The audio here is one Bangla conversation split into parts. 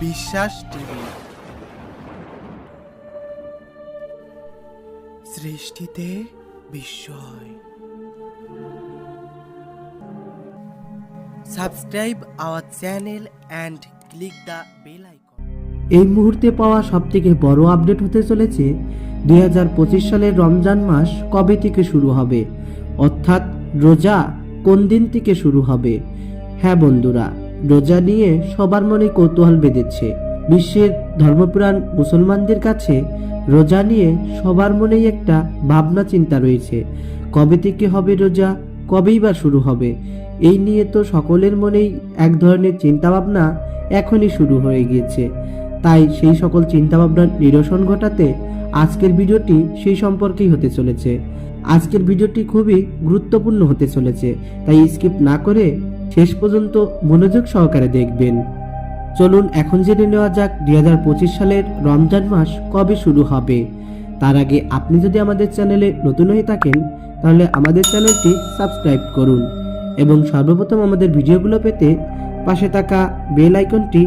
বিশ্বাস টিভি। সৃষ্টিতে বিস্ময়। Subscribe our channel and click the bell icon. এই মুহূর্তে পাওয়া সবথেকে বড় আপডেট হতে চলেছে দুই হাজার পঁচিশ সালের রমজান মাস কবে থেকে শুরু হবে? অর্থাৎ রোজা কোন দিন থেকে শুরু হবে? হ্যাঁ বন্ধুরা রোজা নিয়ে সবার মনে কৌতূহল বেঁধেছে। বিশ্বের ধর্মপ্রাণ মুসলমানদের কাছে রোজা নিয়ে সবার মনেই একটা ভাবনা চিন্তা রয়েছে। কবে থেকে হবে রোজা? কবেই বা শুরু হবে? এই নিয়ে তো সকলের মনেই এক ধরনের চিন্তাভাবনা এখনই শুরু হয়ে গিয়েছে। তাই সেই সকল চিন্তাভাবনার নিরসন ঘটাতে আজকের ভিডিওটি সেই সম্পর্কেই হতে চলেছে। আজকের ভিডিওটি খুবই গুরুত্বপূর্ণ হতে চলেছে, তাই স্কিপ না করে শেষ পর্যন্ত মনোযোগ সহকারে দেখবেন। চলুন এখন জেনে নেওয়া যাক দুই হাজার পঁচিশ সালের রমজান মাস কবে শুরু হবে। তার আগে আপনি যদি আমাদের চ্যানেলে নতুন হয়ে থাকেন, তাহলে আমাদের চ্যানেলটি সাবস্ক্রাইব করুন এবং সর্বপ্রথম আমাদের ভিডিওগুলো পেতে পাশে থাকা বেল আইকনটি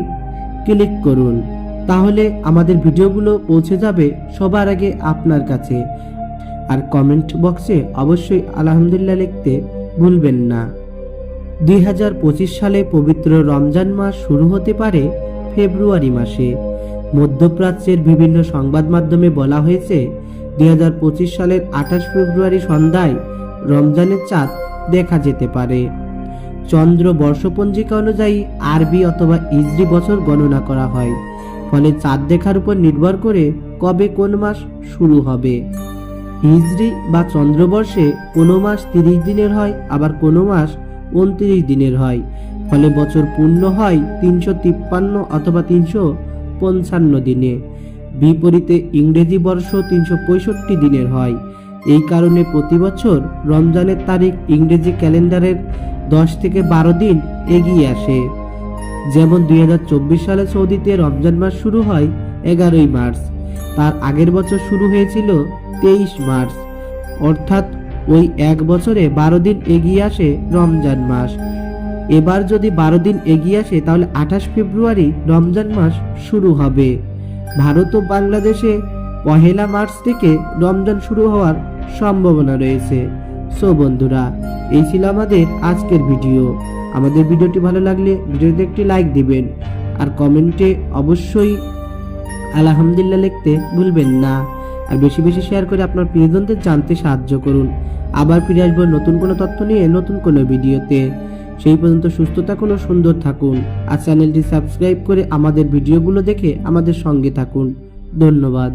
ক্লিক করুন। তাহলে আমাদের ভিডিওগুলো পৌঁছে যাবে সবার আগে আপনার কাছে। আর কমেন্ট বক্সে অবশ্যই আলহামদুলিল্লাহ লিখতে ভুলবেন না। দুই হাজার পঁচিশ সালে পবিত্র রমজান মাস শুরু হতে পারে ফেব্রুয়ারি মাসে। মধ্যপ্রাচ্যের বিভিন্ন সংবাদ মাধ্যমে বলা হয়েছে, দুই হাজার পঁচিশ সালের আঠাশ ফেব্রুয়ারি সন্ধ্যায় রমজানের চাঁদ দেখা যেতে পারে। চন্দ্র বর্ষপঞ্জিকা অনুযায়ী আরবি অথবা ইজরি বছর গণনা করা হয়। ফলে চাঁদ দেখার উপর নির্ভর করে কবে কোন মাস শুরু হবে। হিজরি বা চন্দ্রবর্ষে কোনো মাস তিরিশ দিনের হয়, আবার কোনো মাস উনত্রিশ দিনের হয়। ফলে বছর পূর্ণ হয় তিনশো তিপ্পান্ন অথবা তিনশো পঞ্চান্ন দিনে। বিপরীতে ইংরেজি বর্ষ তিনশো পঁয়ষট্টি দিনের হয়। এই কারণে প্রতি বছর রমজানের তারিখ ইংরেজি ক্যালেন্ডারের দশ থেকে বারো দিন এগিয়ে আসে। যেমন দুই হাজার চব্বিশ সালে সৌদিতে রমজান মাস শুরু হয় এগারোই মার্চ। তার আগের বছর শুরু হয়েছিল তেইশ মার্চ। অর্থাৎ ওই এক বছরে বারো দিন এগিয়ে আসে রমজান মাস। এবার যদি বারো দিন এগিয়ে আসে, তাহলে আঠাশ ফেব্রুয়ারি রমজান মাস শুরু হবে। ভারত ও বাংলাদেশে পহেলা মার্চ থেকে রমজান শুরু হওয়ার সম্ভাবনা রয়েছে। সো বন্ধুরা, এই ছিল আমাদের আজকের ভিডিও। আমাদের ভিডিওটি ভালো লাগলে ভিডিওতে একটি লাইক দিবেন। আর কমেন্টে অবশ্যই আলহামদুলিল্লাহ লিখতে ভুলবেন না। আর বেশি বেশি শেয়ার করে আপনার প্রিয়জনদের জানতে সাহায্য করুন। আবার ফিরে আসব নতুন কোনো তথ্য নিয়ে নতুন কোনো ভিডিওতে। সেই পর্যন্ত সুস্থ থাকুন ও সুন্দর থাকুন। আর চ্যানেলটি সাবস্ক্রাইব করে আমাদের ভিডিওগুলো দেখে আমাদের সঙ্গে থাকুন। ধন্যবাদ।